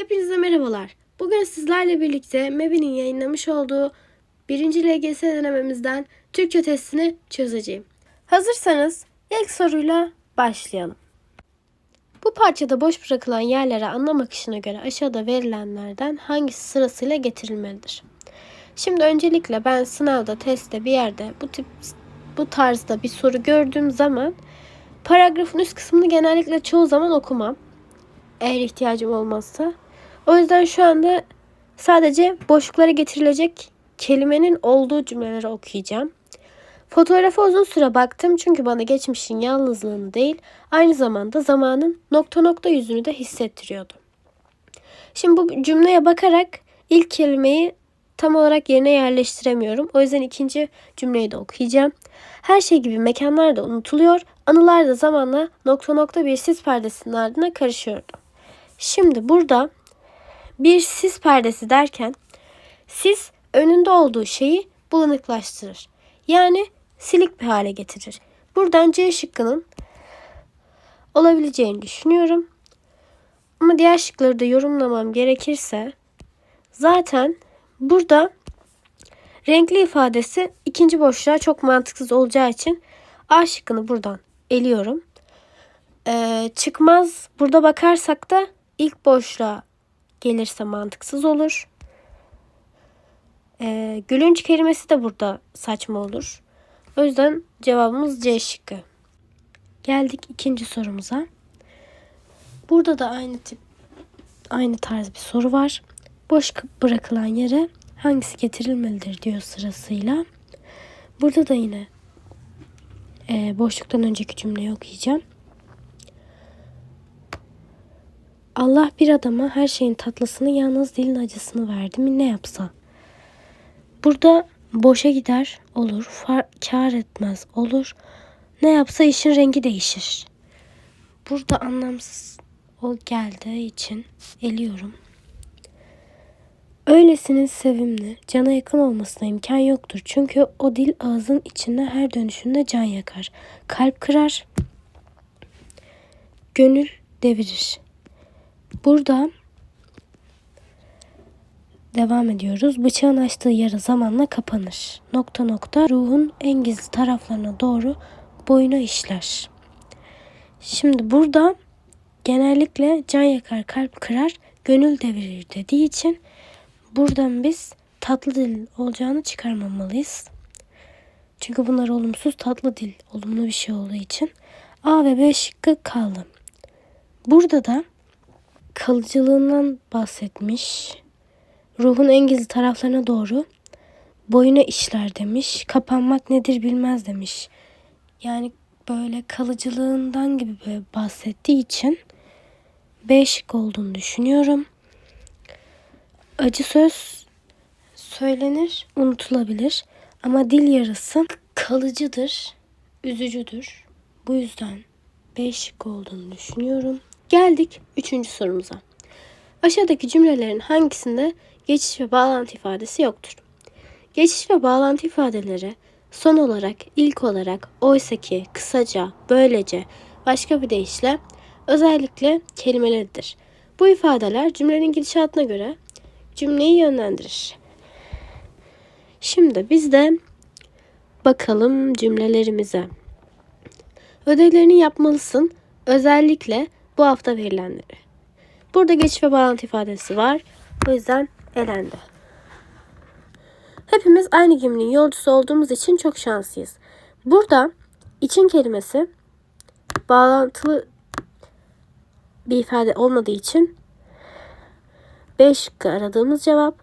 Hepinize merhabalar. Bugün sizlerle birlikte MEB'nin yayınlamış olduğu 1. LGS denememizden Türkçe testini çözeceğim. Hazırsanız ilk soruyla başlayalım. Bu parçada boş bırakılan yerlere anlam akışına göre aşağıda verilenlerden hangisi sırasıyla getirilmelidir? Şimdi öncelikle ben sınavda, testte bir yerde bu tip bu tarzda bir soru gördüğüm zaman paragrafın üst kısmını genellikle çoğu zaman okumam. Eğer ihtiyacım olmazsa. O yüzden şu anda sadece boşluklara getirilecek kelimenin olduğu cümleleri okuyacağım. Fotoğrafa uzun süre baktım çünkü bana geçmişin yalnızlığını değil, aynı zamanda zamanın nokta nokta yüzünü de hissettiriyordu. Şimdi bu cümleye bakarak ilk kelimeyi tam olarak yerine yerleştiremiyorum. O yüzden ikinci cümleyi de okuyacağım. Her şey gibi mekanlar da unutuluyor, anılar da zamanla nokta nokta bir sis perdesinin ardına karışıyordu. Şimdi burada bir sis perdesi derken sis önünde olduğu şeyi bulanıklaştırır. Yani silik bir hale getirir. Buradan C şıkkının olabileceğini düşünüyorum. Ama diğer şıkları da yorumlamam gerekirse zaten burada renkli ifadesi ikinci boşluğa çok mantıksız olacağı için A şıkkını buradan eliyorum. Ee, çıkmaz burada bakarsak da ilk boşluğa gelirse mantıksız olur. Ee, gülünç kelimesi de burada saçma olur. O yüzden cevabımız C şıkkı. Geldik ikinci sorumuza. Burada da aynı tip aynı tarz bir soru var. Boş bırakılan yere hangisi getirilmelidir diyor sırasıyla. Burada da yine e, boşluktan önceki cümleyi okuyacağım. Allah bir adama her şeyin tatlısını yalnız dilin acısını verdi mi ne yapsa? Burada boşa gider olur, far, kar etmez olur. Ne yapsa işin rengi değişir. Burada anlamsız o geldiği için eliyorum. Öylesinin sevimli, cana yakın olmasına imkan yoktur. Çünkü o dil ağzın içine her dönüşünde can yakar. Kalp kırar, gönül devirir. Burada devam ediyoruz. Bıçağın açtığı yara zamanla kapanır. Nokta nokta ruhun en gizli taraflarına doğru boyuna işler. Şimdi burada genellikle can yakar, kalp kırar, gönül devirir dediği için buradan biz tatlı dil olacağını çıkarmamalıyız. Çünkü bunlar olumsuz tatlı dil, olumlu bir şey olduğu için A ve B şıkkı kaldı. Burada da kalıcılığından bahsetmiş. Ruhun en gizli taraflarına doğru boyuna işler demiş. Kapanmak nedir bilmez demiş. Yani böyle kalıcılığından gibi bahsettiği için B olduğunu düşünüyorum. Acı söz söylenir, unutulabilir. Ama dil yarası kalıcıdır, üzücüdür. Bu yüzden B olduğunu düşünüyorum. Geldik üçüncü sorumuza. Aşağıdaki cümlelerin hangisinde geçiş ve bağlantı ifadesi yoktur? Geçiş ve bağlantı ifadeleri son olarak, ilk olarak, oysaki, kısaca, böylece, başka bir deyişle özellikle kelimeleridir. Bu ifadeler cümlenin gidişatına göre cümleyi yönlendirir. Şimdi biz de bakalım cümlelerimize. Ödevlerini yapmalısın. Özellikle bu hafta verilenleri. Burada geçiş ve bağlantı ifadesi var. O yüzden elendi. Hepimiz aynı geminin yolcusu olduğumuz için çok şanslıyız. Burada için kelimesi bağlantılı bir ifade olmadığı için B şıkkı aradığımız cevap.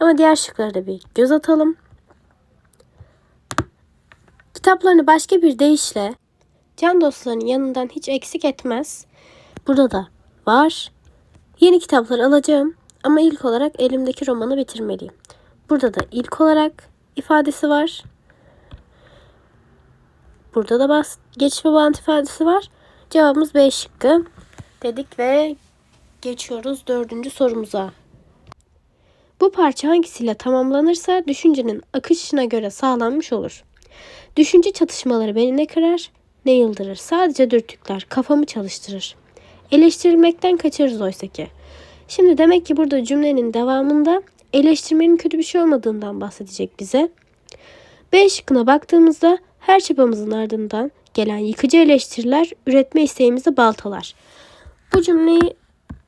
Ama diğer şıklara da bir göz atalım. Kitaplarını başka bir deyişle can dostlarının yanından hiç eksik etmez. Burada da var. Yeni kitaplar alacağım ama ilk olarak elimdeki romanı bitirmeliyim. Burada da ilk olarak ifadesi var. Burada da bas geç bağlantı ifadesi var. Cevabımız B şıkkı dedik ve geçiyoruz dördüncü sorumuza. Bu parça hangisiyle tamamlanırsa düşüncenin akışına göre sağlanmış olur. Düşünce çatışmaları beni ne kırar ne yıldırır. Sadece dürtükler kafamı çalıştırır. Eleştirilmekten kaçarız oysa ki. Şimdi demek ki burada cümlenin devamında eleştirmenin kötü bir şey olmadığından bahsedecek bize. B şıkkına baktığımızda her çabamızın ardından gelen yıkıcı eleştiriler üretme isteğimizi baltalar. Bu cümleyi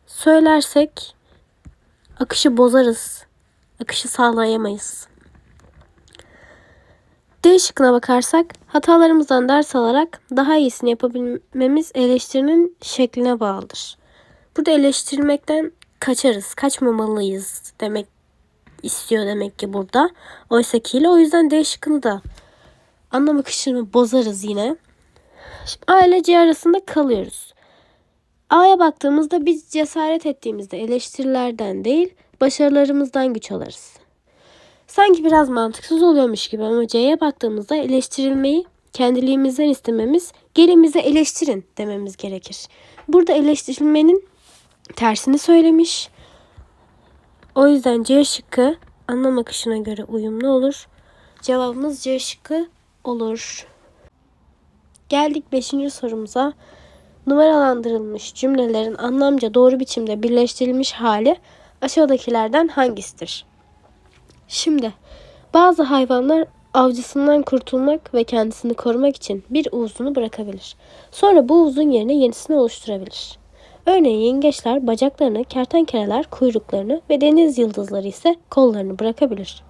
söylersek akışı bozarız. Akışı sağlayamayız. D şıkkına bakarsak hatalarımızdan ders alarak daha iyisini yapabilmemiz eleştirinin şekline bağlıdır. Burada eleştirmekten kaçarız, kaçmamalıyız demek istiyor demek ki burada. Oysa ki ile o yüzden D şıkkını da anlam akışını bozarız yine. Şimdi A ile C arasında kalıyoruz. A'ya baktığımızda biz cesaret ettiğimizde eleştirilerden değil başarılarımızdan güç alırız. Sanki biraz mantıksız oluyormuş gibi ama C'ye baktığımızda eleştirilmeyi kendiliğimizden istememiz gelimize eleştirin dememiz gerekir. Burada eleştirilmenin tersini söylemiş. O yüzden C şıkkı anlam akışına göre uyumlu olur. Cevabımız C şıkkı olur. Geldik 5. sorumuza. Numaralandırılmış cümlelerin anlamca doğru biçimde birleştirilmiş hali aşağıdakilerden hangisidir? Şimdi bazı hayvanlar avcısından kurtulmak ve kendisini korumak için bir uzunu bırakabilir. Sonra bu uzun yerine yenisini oluşturabilir. Örneğin yengeçler bacaklarını, kertenkeleler kuyruklarını ve deniz yıldızları ise kollarını bırakabilir.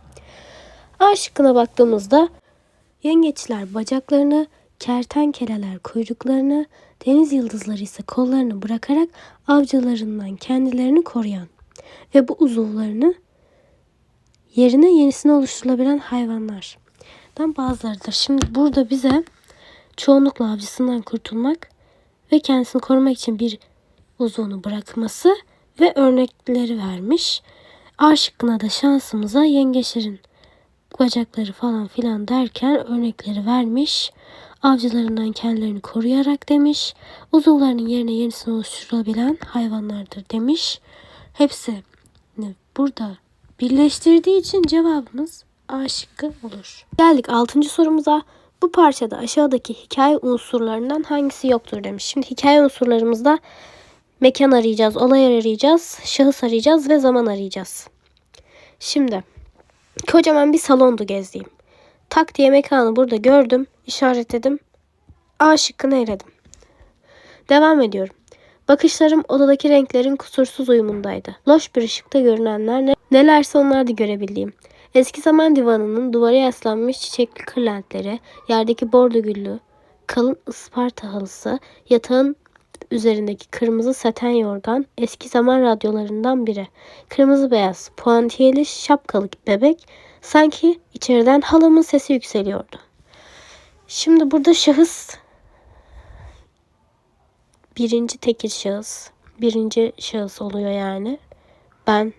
A şıkkına baktığımızda yengeçler bacaklarını, kertenkeleler kuyruklarını, deniz yıldızları ise kollarını bırakarak avcılarından kendilerini koruyan ve bu uzuvlarını yerine yenisini oluşturulabilen hayvanlardan bazılarıdır. Şimdi burada bize çoğunlukla avcısından kurtulmak ve kendisini korumak için bir uzunu bırakması ve örnekleri vermiş. A şıkkına da şansımıza yengeçlerin bacakları falan filan derken örnekleri vermiş. Avcılarından kendilerini koruyarak demiş. Uzuvlarının yerine yenisini oluşturulabilen hayvanlardır demiş. Hepsi burada birleştirdiği için cevabımız A şıkkı olur. Geldik 6. sorumuza. Bu parçada aşağıdaki hikaye unsurlarından hangisi yoktur demiş. Şimdi hikaye unsurlarımızda mekan arayacağız, olay arayacağız, şahıs arayacağız ve zaman arayacağız. Şimdi kocaman bir salondu gezdiğim. Tak diye mekanı burada gördüm, işaretledim. A şıkkını eledim. Devam ediyorum. Bakışlarım odadaki renklerin kusursuz uyumundaydı. Loş bir ışıkta görünenler ne, nelerse onlardı görebildiğim. Eski zaman divanının duvara yaslanmış çiçekli kırlentleri, yerdeki bordo güllü, kalın ısparta halısı, yatağın üzerindeki kırmızı saten yorgan eski zaman radyolarından biri. Kırmızı beyaz, puantiyeli şapkalı bebek sanki içeriden halamın sesi yükseliyordu. Şimdi burada şahıs birinci tekil şahıs. Birinci şahıs oluyor yani. Ben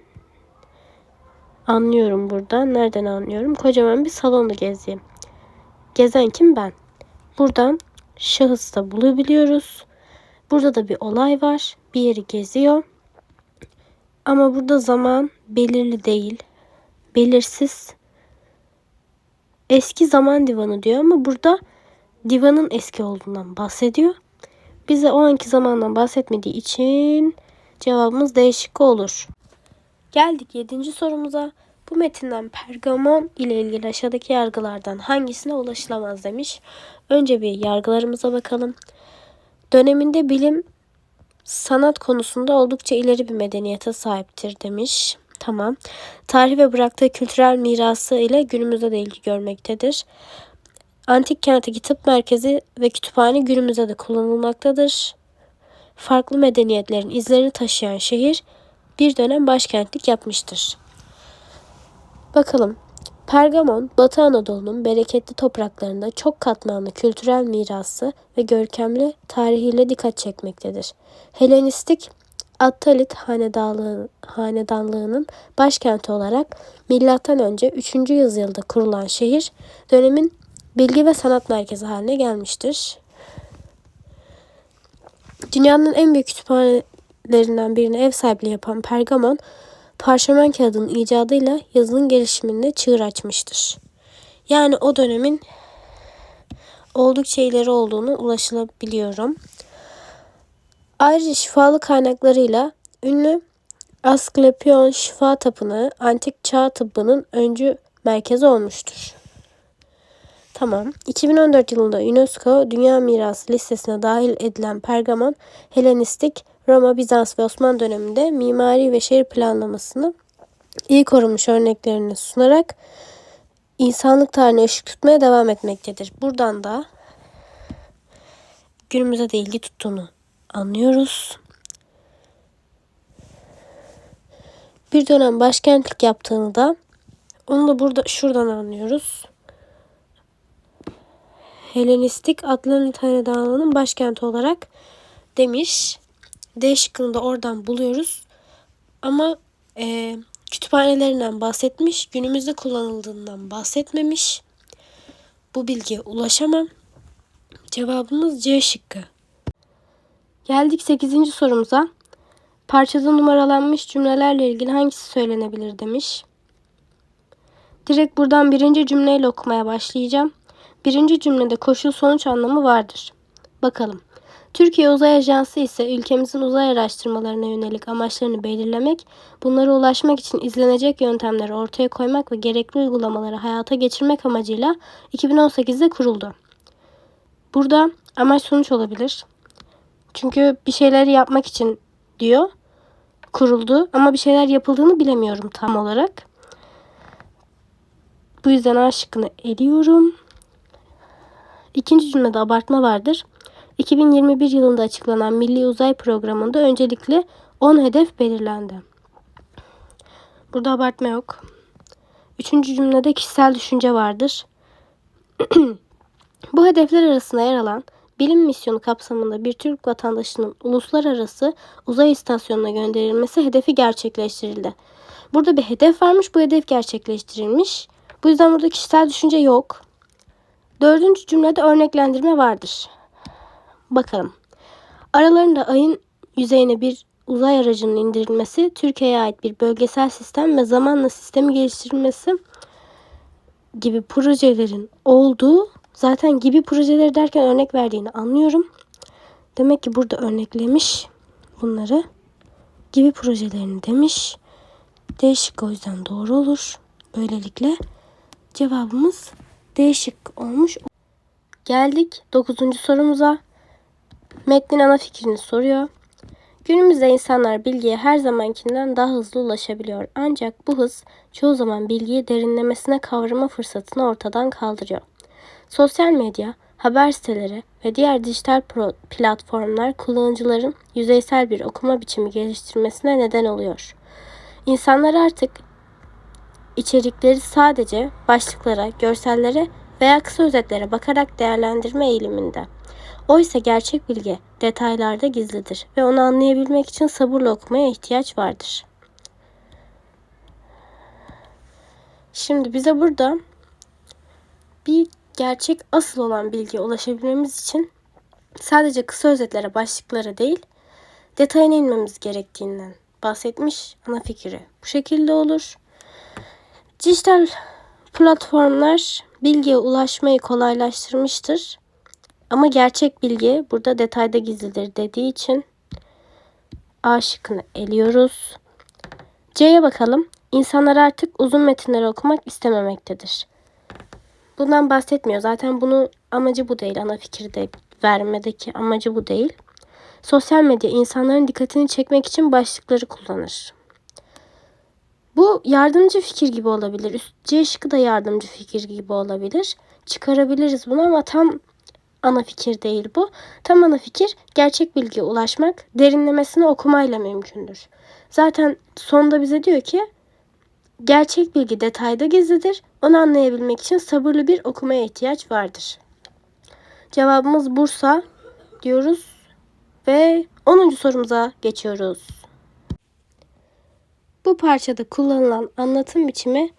anlıyorum buradan. Nereden anlıyorum? Kocaman bir salonda gezeyim. Gezen kim ben? Buradan şahıs da bulabiliyoruz. Burada da bir olay var. Bir yeri geziyor. Ama burada zaman belirli değil. Belirsiz. Eski zaman divanı diyor ama burada divanın eski olduğundan bahsediyor. Bize o anki zamandan bahsetmediği için cevabımız değişik olur. Geldik 7. sorumuza. Bu metinden Pergamon ile ilgili aşağıdaki yargılardan hangisine ulaşılamaz demiş. Önce bir yargılarımıza bakalım. Döneminde bilim sanat konusunda oldukça ileri bir medeniyete sahiptir demiş. Tamam. Tarih ve bıraktığı kültürel mirası ile günümüzde de ilgi görmektedir. Antik kentteki tıp merkezi ve kütüphane günümüzde de kullanılmaktadır. Farklı medeniyetlerin izlerini taşıyan şehir bir dönem başkentlik yapmıştır. Bakalım. Pergamon, Batı Anadolu'nun bereketli topraklarında çok katmanlı kültürel mirası ve görkemli tarihiyle dikkat çekmektedir. Helenistik Attalit hanedanlığı, hanedanlığının başkenti olarak M.Ö. 3. yüzyılda kurulan şehir dönemin bilgi ve sanat merkezi haline gelmiştir. Dünyanın en büyük kütüphanelerinden birine ev sahipliği yapan Pergamon, parşömen kağıdının icadıyla yazının gelişiminde çığır açmıştır. Yani o dönemin oldukça ileri olduğunu ulaşılabiliyorum. Ayrıca şifalı kaynaklarıyla ünlü Asklepion Şifa Tapınağı antik çağ tıbbının öncü merkezi olmuştur. Tamam. 2014 yılında UNESCO Dünya Mirası listesine dahil edilen Pergamon, Helenistik, Roma, Bizans ve Osmanlı döneminde mimari ve şehir planlamasını iyi korunmuş örneklerini sunarak insanlık tarihine ışık tutmaya devam etmektedir. Buradan da günümüze de ilgi tuttuğunu anlıyoruz. Bir dönem başkentlik yaptığını da onu da burada şuradan anlıyoruz. Helenistik Atlantit Hanedanı'nın başkenti olarak demiş. D şıkkını da oradan buluyoruz. Ama e, kütüphanelerinden bahsetmiş. Günümüzde kullanıldığından bahsetmemiş. Bu bilgiye ulaşamam. Cevabımız C şıkkı. Geldik 8. sorumuza. Parçada numaralanmış cümlelerle ilgili hangisi söylenebilir demiş. Direkt buradan birinci cümleyle okumaya başlayacağım. Birinci cümlede koşul sonuç anlamı vardır. Bakalım. Türkiye Uzay Ajansı ise ülkemizin uzay araştırmalarına yönelik amaçlarını belirlemek, bunlara ulaşmak için izlenecek yöntemleri ortaya koymak ve gerekli uygulamaları hayata geçirmek amacıyla 2018'de kuruldu. Burada amaç sonuç olabilir. Çünkü bir şeyleri yapmak için diyor kuruldu ama bir şeyler yapıldığını bilemiyorum tam olarak. Bu yüzden A şıkkını eliyorum. İkinci cümlede abartma vardır. 2021 yılında açıklanan Milli Uzay Programı'nda öncelikle 10 hedef belirlendi. Burada abartma yok. Üçüncü cümlede kişisel düşünce vardır. Bu hedefler arasında yer alan bilim misyonu kapsamında bir Türk vatandaşının uluslararası uzay istasyonuna gönderilmesi hedefi gerçekleştirildi. Burada bir hedef varmış, bu hedef gerçekleştirilmiş. Bu yüzden burada kişisel düşünce yok. Dördüncü cümlede örneklendirme vardır. Bakalım. Aralarında ayın yüzeyine bir uzay aracının indirilmesi, Türkiye'ye ait bir bölgesel sistem ve zamanla sistemi geliştirilmesi gibi projelerin olduğu zaten gibi projeleri derken örnek verdiğini anlıyorum. Demek ki burada örneklemiş bunları. Gibi projelerini demiş. Değişik o yüzden doğru olur. Böylelikle cevabımız değişik olmuş. Geldik 9. sorumuza. Metnin ana fikrini soruyor. Günümüzde insanlar bilgiye her zamankinden daha hızlı ulaşabiliyor. Ancak bu hız çoğu zaman bilgiyi derinlemesine kavrama fırsatını ortadan kaldırıyor. Sosyal medya, haber siteleri ve diğer dijital platformlar kullanıcıların yüzeysel bir okuma biçimi geliştirmesine neden oluyor. İnsanlar artık içerikleri sadece başlıklara, görsellere veya kısa özetlere bakarak değerlendirme eğiliminde. Oysa gerçek bilgi detaylarda gizlidir ve onu anlayabilmek için sabırla okumaya ihtiyaç vardır. Şimdi bize burada bir gerçek asıl olan bilgiye ulaşabilmemiz için sadece kısa özetlere, başlıklara değil, detayına inmemiz gerektiğinden bahsetmiş ana fikri bu şekilde olur. Dijital platformlar bilgiye ulaşmayı kolaylaştırmıştır. Ama gerçek bilgi burada detayda gizlidir dediği için A şıkkını eliyoruz. C'ye bakalım. İnsanlar artık uzun metinleri okumak istememektedir. Bundan bahsetmiyor. Zaten bunu amacı bu değil. Ana fikirde vermedeki amacı bu değil. Sosyal medya insanların dikkatini çekmek için başlıkları kullanır. Bu yardımcı fikir gibi olabilir. Üst C şıkkı da yardımcı fikir gibi olabilir. Çıkarabiliriz bunu ama tam ana fikir değil bu. Tam ana fikir gerçek bilgiye ulaşmak, derinlemesine okumayla mümkündür. Zaten sonda bize diyor ki gerçek bilgi detayda gizlidir. Onu anlayabilmek için sabırlı bir okumaya ihtiyaç vardır. Cevabımız Bursa diyoruz ve 10. sorumuza geçiyoruz. Bu parçada kullanılan anlatım biçimi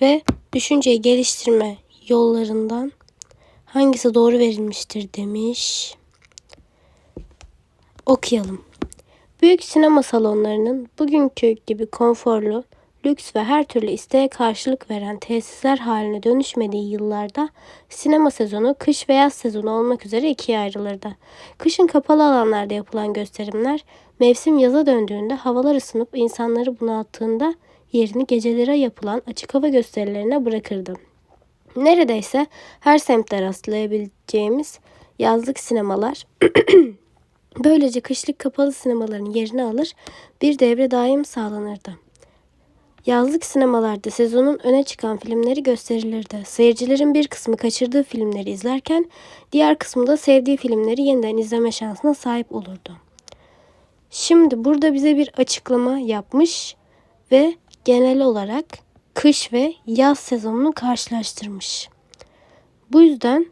ve düşünceyi geliştirme yollarından hangisi doğru verilmiştir demiş. Okuyalım. Büyük sinema salonlarının bugünkü gibi konforlu, lüks ve her türlü isteğe karşılık veren tesisler haline dönüşmediği yıllarda sinema sezonu kış ve yaz sezonu olmak üzere ikiye ayrılırdı. Kışın kapalı alanlarda yapılan gösterimler mevsim yaza döndüğünde havalar ısınıp insanları bunalttığında yerini gecelere yapılan açık hava gösterilerine bırakırdı. Neredeyse her semtte rastlayabileceğimiz yazlık sinemalar böylece kışlık kapalı sinemaların yerini alır, bir devre daim sağlanırdı. Yazlık sinemalarda sezonun öne çıkan filmleri gösterilirdi. Seyircilerin bir kısmı kaçırdığı filmleri izlerken diğer kısmı da sevdiği filmleri yeniden izleme şansına sahip olurdu. Şimdi burada bize bir açıklama yapmış ve genel olarak kış ve yaz sezonunu karşılaştırmış. Bu yüzden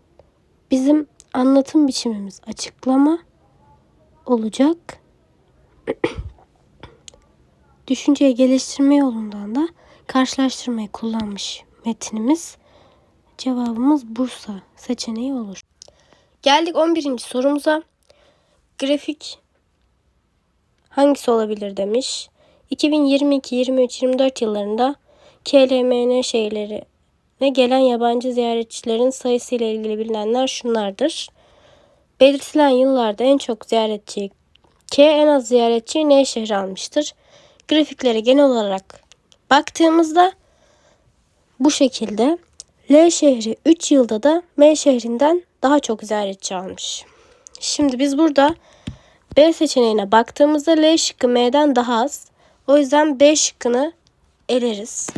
bizim anlatım biçimimiz açıklama olacak. Düşünceyi geliştirme yolundan da karşılaştırmayı kullanmış metnimiz. Cevabımız Bursa seçeneği olur. Geldik 11. sorumuza. Grafik hangisi olabilir demiş. 2022, 23, 24 yıllarında KLMN şehirlerine gelen yabancı ziyaretçilerin sayısı ile ilgili bilinenler şunlardır. Belirtilen yıllarda en çok ziyaretçi K en az ziyaretçi N şehri almıştır. Grafiklere genel olarak baktığımızda bu şekilde L şehri 3 yılda da M şehrinden daha çok ziyaretçi almış. Şimdi biz burada B seçeneğine baktığımızda L şıkkı M'den daha az. O yüzden B şıkkını eleriz.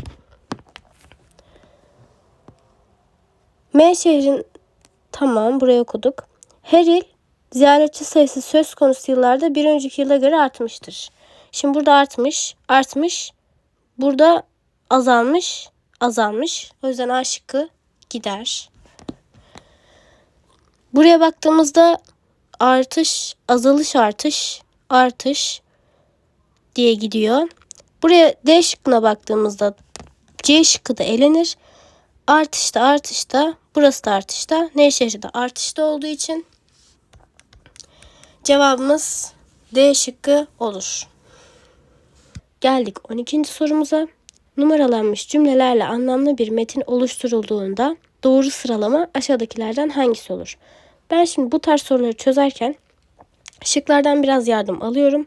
M şehrin tamam buraya okuduk. Her il ziyaretçi sayısı söz konusu yıllarda bir önceki yıla göre artmıştır. Şimdi burada artmış, artmış. Burada azalmış, azalmış. O yüzden A şıkkı gider. Buraya baktığımızda artış, azalış, artış, artış diye gidiyor. Buraya D şıkkına baktığımızda C şıkkı da elenir. Artışta artışta burası da artışta. N şehri de artışta olduğu için cevabımız D şıkkı olur. Geldik 12. sorumuza. Numaralanmış cümlelerle anlamlı bir metin oluşturulduğunda doğru sıralama aşağıdakilerden hangisi olur? Ben şimdi bu tarz soruları çözerken şıklardan biraz yardım alıyorum.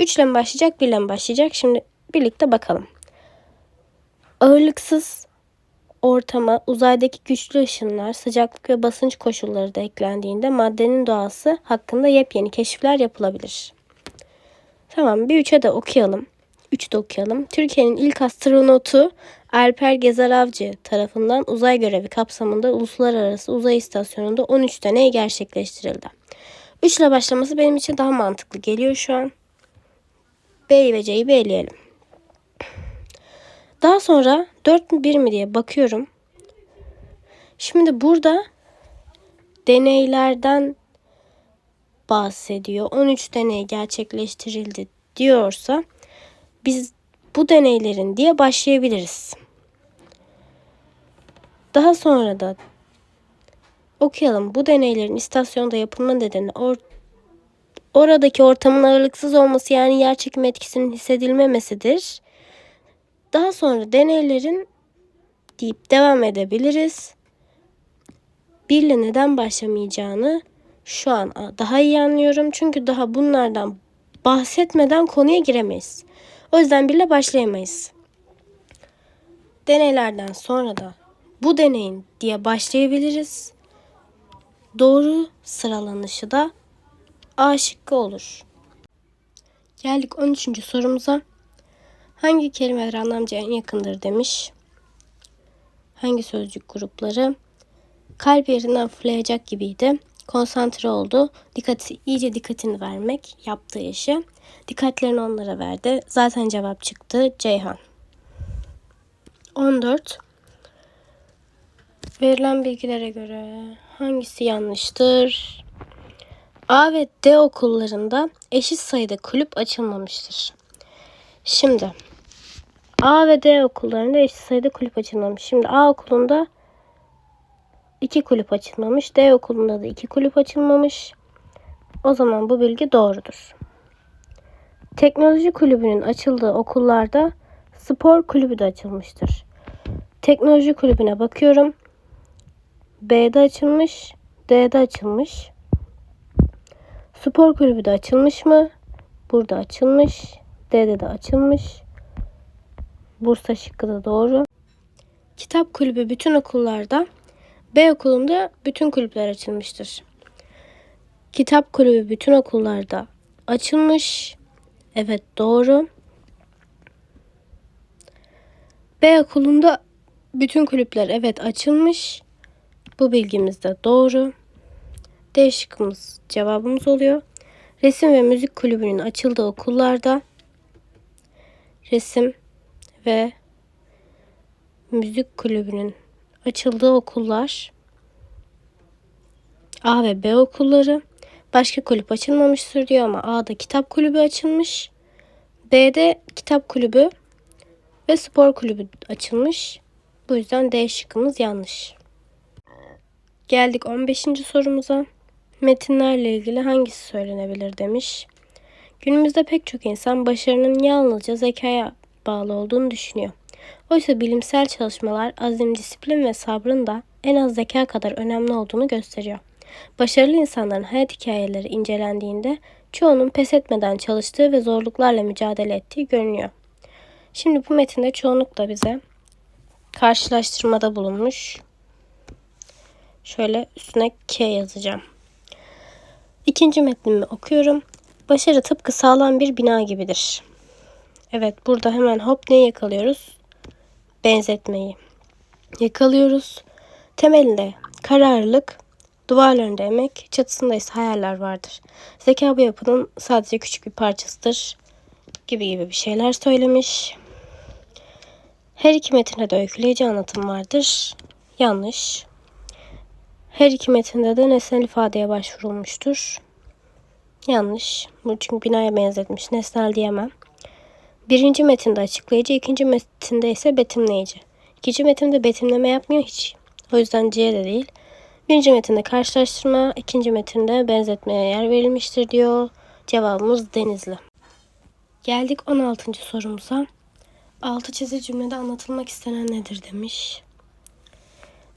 3 ile mi başlayacak, 1 ile mi başlayacak? Şimdi birlikte bakalım. Ağırlıksız ortama uzaydaki güçlü ışınlar, sıcaklık ve basınç koşulları da eklendiğinde maddenin doğası hakkında yepyeni keşifler yapılabilir. Tamam bir üçe de okuyalım. 3 de okuyalım. Türkiye'nin ilk astronotu Alper Gezer Avcı tarafından uzay görevi kapsamında Uluslararası Uzay İstasyonu'nda 13 deney gerçekleştirildi. 3 ile başlaması benim için daha mantıklı geliyor şu an. B ve C'yi belirleyelim. Daha sonra 4 mü 1 mi diye bakıyorum. Şimdi burada deneylerden bahsediyor. 13 deney gerçekleştirildi diyorsa biz bu deneylerin diye başlayabiliriz. Daha sonra da okuyalım. Bu deneylerin istasyonda yapılma nedeni or oradaki ortamın ağırlıksız olması yani yer çekimi etkisinin hissedilmemesidir. Daha sonra deneylerin deyip devam edebiliriz. Birle neden başlamayacağını şu an daha iyi anlıyorum. Çünkü daha bunlardan bahsetmeden konuya giremeyiz. O yüzden birle başlayamayız. Deneylerden sonra da bu deneyin diye başlayabiliriz. Doğru sıralanışı da A şıkkı olur. Geldik 13. sorumuza. Hangi kelimeler anlamca en yakındır demiş. Hangi sözcük grupları? Kalp yerinden fırlayacak gibiydi. Konsantre oldu. Dikkati, iyice dikkatini vermek yaptığı işi. Dikkatlerini onlara verdi. Zaten cevap çıktı. Ceyhan. 14. Verilen bilgilere göre hangisi yanlıştır? A ve D okullarında eşit sayıda kulüp açılmamıştır. Şimdi A ve D okullarında eşit sayıda kulüp açılmamış. Şimdi A okulunda iki kulüp açılmamış. D okulunda da iki kulüp açılmamış. O zaman bu bilgi doğrudur. Teknoloji kulübünün açıldığı okullarda Spor kulübü de açılmıştır. Teknoloji kulübüne bakıyorum. B'de açılmış, D'de açılmış. Spor kulübü de açılmış mı? Burada açılmış. D'de de açılmış. Bursa şıkkı da doğru. Kitap kulübü bütün okullarda, B okulunda bütün kulüpler açılmıştır. Kitap kulübü bütün okullarda açılmış. Evet doğru. B okulunda bütün kulüpler evet açılmış. Bu bilgimiz de doğru. D şıkkımız cevabımız oluyor. Resim ve müzik kulübünün açıldığı okullarda resim ve müzik kulübünün açıldığı okullar A ve B okulları başka kulüp açılmamıştır diyor ama A'da kitap kulübü açılmış. B'de kitap kulübü ve spor kulübü açılmış. Bu yüzden D şıkkımız yanlış. Geldik 15. sorumuza. Metinlerle ilgili hangisi söylenebilir demiş. Günümüzde pek çok insan başarının yalnızca zekaya bağlı olduğunu düşünüyor. Oysa bilimsel çalışmalar azim, disiplin ve sabrın da en az zeka kadar önemli olduğunu gösteriyor. Başarılı insanların hayat hikayeleri incelendiğinde çoğunun pes etmeden çalıştığı ve zorluklarla mücadele ettiği görünüyor. Şimdi bu metinde çoğunlukla bize karşılaştırmada bulunmuş. Şöyle üstüne K yazacağım. İkinci metnimi okuyorum. Başarı tıpkı sağlam bir bina gibidir. Evet burada hemen hop neyi yakalıyoruz? Benzetmeyi. Yakalıyoruz. Temelinde kararlılık, duvarlarında emek, çatısında ise hayaller vardır. Zeka bu yapının sadece küçük bir parçasıdır gibi gibi bir şeyler söylemiş. Her iki metinde de öyküleyici anlatım vardır. Yanlış. Her iki metinde de nesnel ifadeye başvurulmuştur. Yanlış. Bu çünkü binaya benzetmiş. Nesnel diyemem. Birinci metinde açıklayıcı, ikinci metinde ise betimleyici. İkinci metinde betimleme yapmıyor hiç. O yüzden C de değil. Birinci metinde karşılaştırma, ikinci metinde benzetmeye yer verilmiştir diyor. Cevabımız Denizli. Geldik 16. sorumuza. Altı çizili cümlede anlatılmak istenen nedir demiş.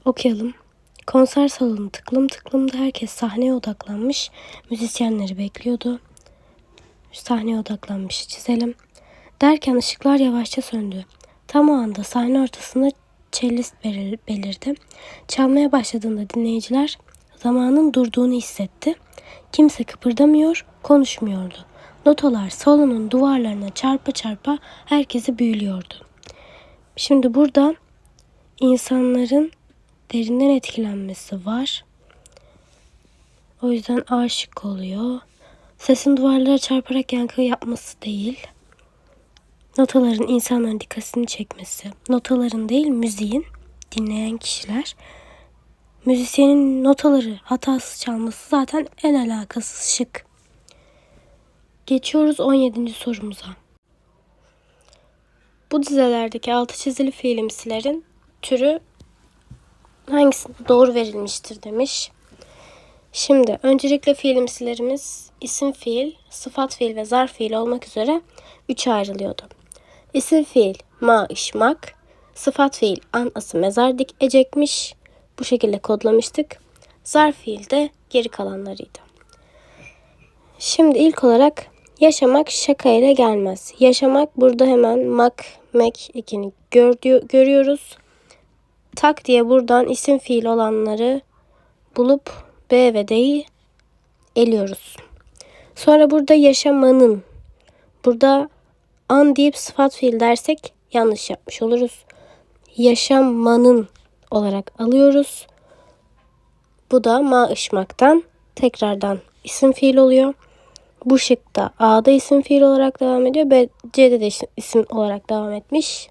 Okuyalım. Konser salonu tıklım tıklımdı. Herkes sahneye odaklanmış. Müzisyenleri bekliyordu. Sahneye odaklanmış çizelim. Derken ışıklar yavaşça söndü. Tam o anda sahne ortasında cellist belir- belirdi. Çalmaya başladığında dinleyiciler zamanın durduğunu hissetti. Kimse kıpırdamıyor, konuşmuyordu. Notalar salonun duvarlarına çarpa çarpa herkesi büyülüyordu. Şimdi burada insanların derinden etkilenmesi var. O yüzden aşık oluyor. Sesin duvarlara çarparak yankı yapması değil. Notaların insanların dikkatini çekmesi. Notaların değil müziğin dinleyen kişiler. Müzisyenin notaları hatasız çalması zaten en alakasız şık. Geçiyoruz 17. sorumuza. Bu dizelerdeki altı çizili fiilimsilerin türü hangisinde doğru verilmiştir demiş. Şimdi öncelikle fiilimsilerimiz isim fiil, sıfat fiil ve zarf fiil olmak üzere üçe ayrılıyordu. İsim fiil ma işmak, sıfat fiil an ası mezar dik ecekmiş. Bu şekilde kodlamıştık. Zarf fiil de geri kalanlarıydı. Şimdi ilk olarak yaşamak şaka ile gelmez. Yaşamak burada hemen mak, mek ekini gördü- görüyoruz. Tak diye buradan isim fiil olanları bulup B ve D'yi eliyoruz. Sonra burada yaşamanın. Burada an deyip sıfat fiil dersek yanlış yapmış oluruz. Yaşamanın olarak alıyoruz. Bu da ma ışmaktan tekrardan isim fiil oluyor. Bu şıkta A'da isim fiil olarak devam ediyor. B, C'de de isim olarak devam etmiş.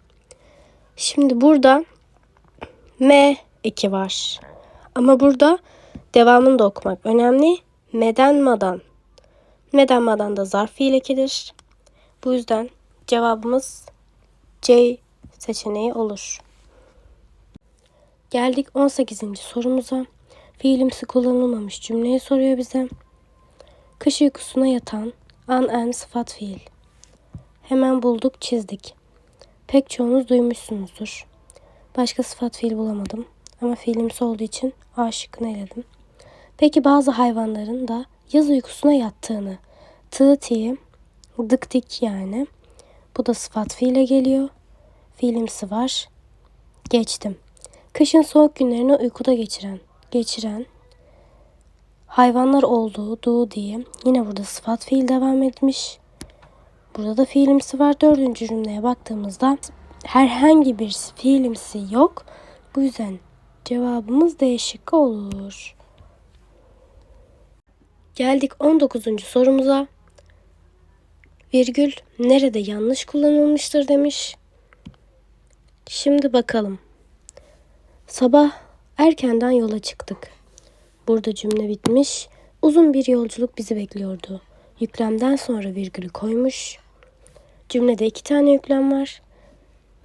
Şimdi burada M eki var. Ama burada devamını da okumak önemli. Meden madan. Meden madan da zarf fiil ekidir. Bu yüzden cevabımız C seçeneği olur. Geldik 18. sorumuza. Fiilimsi kullanılmamış cümleyi soruyor bize. Kış uykusuna yatan an en sıfat fiil. Hemen bulduk çizdik. pek çoğunuz duymuşsunuzdur. Başka sıfat fiil bulamadım. Ama fiilimsi olduğu için A şıkkını eledim. Peki bazı hayvanların da yaz uykusuna yattığını. Tığ tiğ, dık dik yani. Bu da sıfat fiile geliyor. Fiilimsi var. Geçtim. Kışın soğuk günlerini uykuda geçiren, geçiren hayvanlar olduğu du diye yine burada sıfat fiil devam etmiş. Burada da fiilimsi var. Dördüncü cümleye baktığımızda herhangi bir fiilimsi yok. Bu yüzden cevabımız D şıkkı olur. Geldik 19. sorumuza. Virgül nerede yanlış kullanılmıştır demiş. Şimdi bakalım. Sabah erkenden yola çıktık. Burada cümle bitmiş. Uzun bir yolculuk bizi bekliyordu. Yüklemden sonra virgülü koymuş. Cümlede iki tane yüklem var.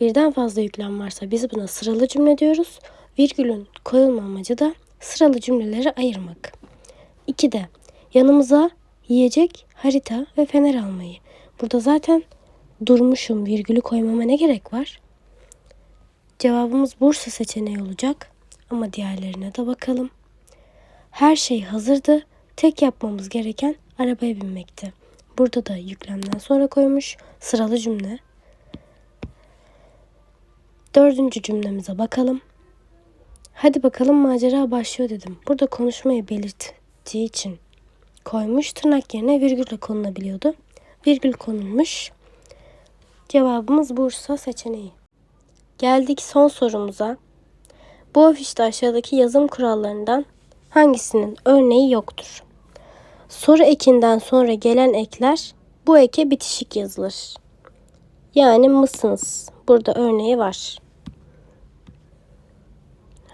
Birden fazla yüklem varsa biz buna sıralı cümle diyoruz. Virgülün koyulma amacı da sıralı cümleleri ayırmak. İki de yanımıza yiyecek, harita ve fener almayı. Burada zaten durmuşum virgülü koymama ne gerek var? Cevabımız Bursa seçeneği olacak ama diğerlerine de bakalım. Her şey hazırdı. Tek yapmamız gereken arabaya binmekti. Burada da yüklemden sonra koymuş sıralı cümle. Dördüncü cümlemize bakalım. Hadi bakalım macera başlıyor dedim. Burada konuşmayı belirttiği için koymuş. Tırnak yerine virgülle konulabiliyordu. Virgül konulmuş. Cevabımız Bursa seçeneği. Geldik son sorumuza. Bu afişte aşağıdaki yazım kurallarından hangisinin örneği yoktur? Soru ekinden sonra gelen ekler bu eke bitişik yazılır. Yani mısınız? Burada örneği var.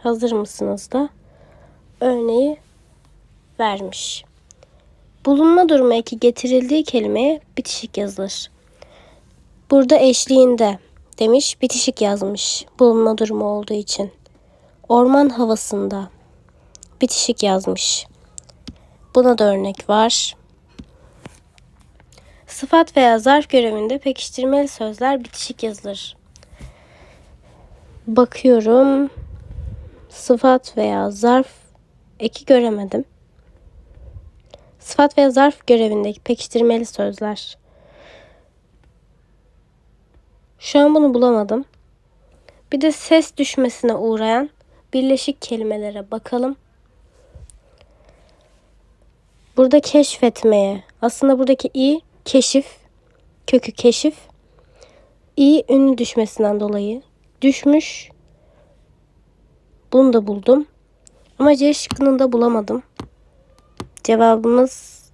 Hazır mısınız da örneği vermiş. Bulunma durumu eki getirildiği kelimeye bitişik yazılır. Burada eşliğinde demiş bitişik yazmış bulunma durumu olduğu için. Orman havasında bitişik yazmış. Buna da örnek var. Sıfat veya zarf görevinde pekiştirmeli sözler bitişik yazılır. Bakıyorum. Sıfat veya zarf eki göremedim. Sıfat veya zarf görevindeki pekiştirmeli sözler. Şu an bunu bulamadım. Bir de ses düşmesine uğrayan birleşik kelimelere bakalım. Burada keşfetmeye. Aslında buradaki i keşif. Kökü keşif. i ünlü düşmesinden dolayı düşmüş. Bunu da buldum. Ama C şıkkını da bulamadım. Cevabımız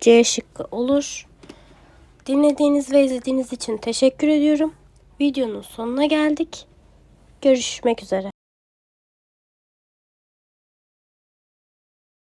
C şıkkı olur. Dinlediğiniz ve izlediğiniz için teşekkür ediyorum. Videonun sonuna geldik. Görüşmek üzere.